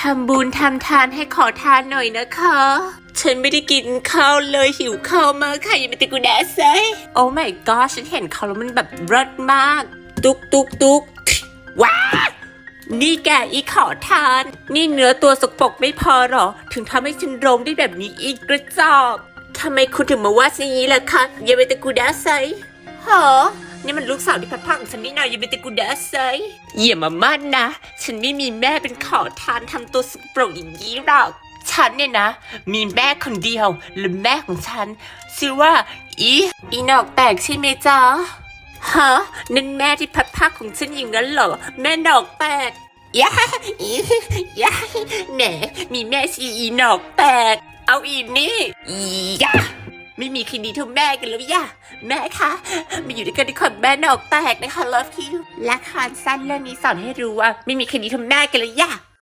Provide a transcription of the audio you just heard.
ทำบุญทำทานให้ขอทานหน่อยนะคะ ฉันไม่ได้กินข้าวเลยหิวข้าวมากค่ะอย่าไปติกูแดสไซโอ้ my god ฉันเห็นเขาแล้วมันแบบเลิศมาก ตุกตุกตุกว้านี่แกอีขอทาน นี่เนื้อตัวสกปรกไม่พอหรอ ถึงทำให้ฉันร้องได้แบบนี้อีกกระจอกทำไมคุณถึงมาว่าฉันอย่งนี้ล่ะคะอย่าไปตะกูแดาไซหอ นี่มันลูกสาวที่พัดพราของฉันนี่นาอย่าไปตะกูดาไซอย่ามามั่นนะ ฉันไม่มีแม่เป็นขอทานทำตัวสกปรกอย่างนี้หรอก ฉันเนี่ยนะ มีแม่คนเดียวและแม่ของฉัน ชื่อว่า อีอีนอกแตกใช่ไหมจ๊ะฮะนั่นแม่ที่พัดพักของฉันอย่างนั้นเหรอ แม่นอกแตกยาอียาแหมมีแม่ชีอีนอกแตก เอาอีนี่อียา ไม่มีคดีเท่าแม่กันแล้วย่ะแม่คะมาอยู่ด้วยกันในคอนแม่นอกแตกนะคะ love you และคารสั้นเรื่องนี้สอนให้รู้ว่า ไม่มีคดีเท่าแม่กันแล้วย่ะ